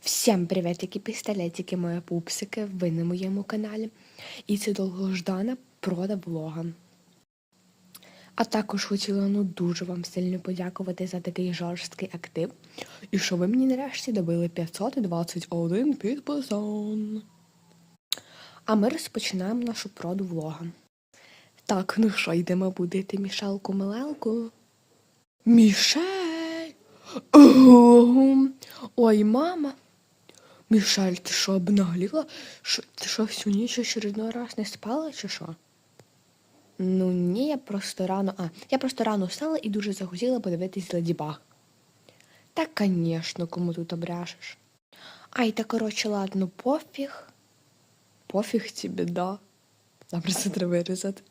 Всім привітики, пістолетики, мої пупсики, ви на моєму каналі. І це довгождана прода влога. А також хотіла ну дуже вам сильно подякувати за такий жорсткий актив. І що ви мені нарешті добили 521 підписан. А ми розпочинаємо нашу проду влога. Так, ну що, йдемо будити Мішелку Мелелку? Ой, мама! Мішель, ти що, обнагліла? Що, ти що, всю ніч очередной раз не спала, чи що? Ну ні, я просто рано. А, я просто рано встала і дуже захотіла подивитись Леді Баг. Та, конечно, кому тут обряжеш. Ай, та коротше, ладно, пофіг. Пофіг тебе, да. Добре, це треба вирізати.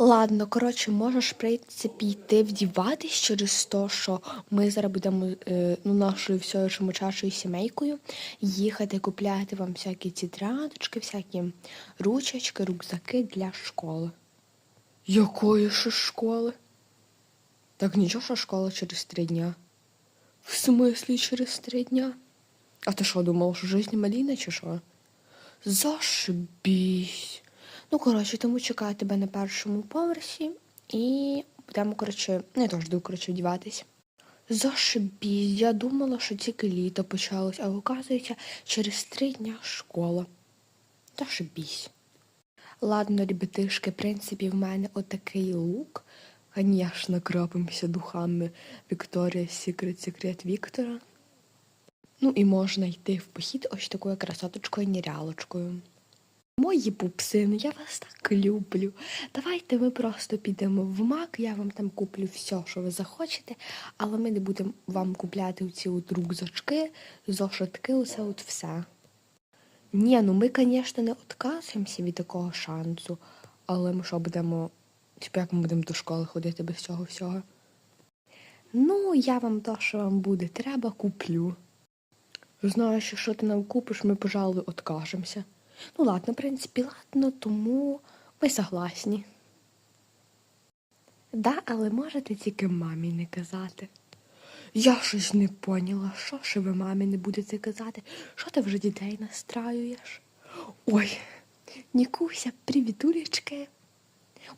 Ладно, коротше, можеш, в принципі, йти вдіватись через те, що ми зараз будемо е, ну, нашою всією шумочашою сімейкою їхати купляти вам всякі тетрадочки, всякі ручечки, рюкзаки для школи. Якої ж школи? Так нічого, що школа через три дня. В смислі через три дня? А ти що, думав, що життя маліна чи що? Зашибісь. Ну, коротше, тому чекаю тебе на першому поверсі і будемо, коротше, ну, я теж йду, коротше, вдіватись. Зашибісь, я думала, що тільки літо почалось, а оказується, через три дня школа. Зашибісь. Ладно, ребятишки, в принципі, в мене отакий лук. Звісно, кропимося духами Victoria's Secret Secret Віктора. Ну і можна йти в похід ось такою красоточкою-нірялочкою. Мої пупсини, я вас так люблю. Давайте ми просто підемо в мак, я вам там куплю все, що ви захочете, але ми не будемо вам купляти оці от рюкзачки, зошитки, усе от все. Ні, ну ми, звісно, не відказуємося від такого шансу, але ми що будемо, типу, як ми будемо до школи ходити без цього всього? Ну, я вам то, що вам буде треба, куплю. Знаєш, що якщо ти нам купиш, ми, пожалуй, откажемося. Ну, ладно, в принципі, ладно, тому ми согласні. Да, але можете тільки мамі не казати. Я щось не поняла, що ж ви мамі не будете казати, що ти вже дітей настраюєш? Ой, Нікуся, привітулечки.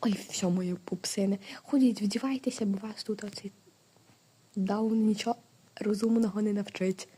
Ой, все, мої пупсини. Ходіть, вдівайтеся, бо вас тут оцей даун нічого розумного не навчить.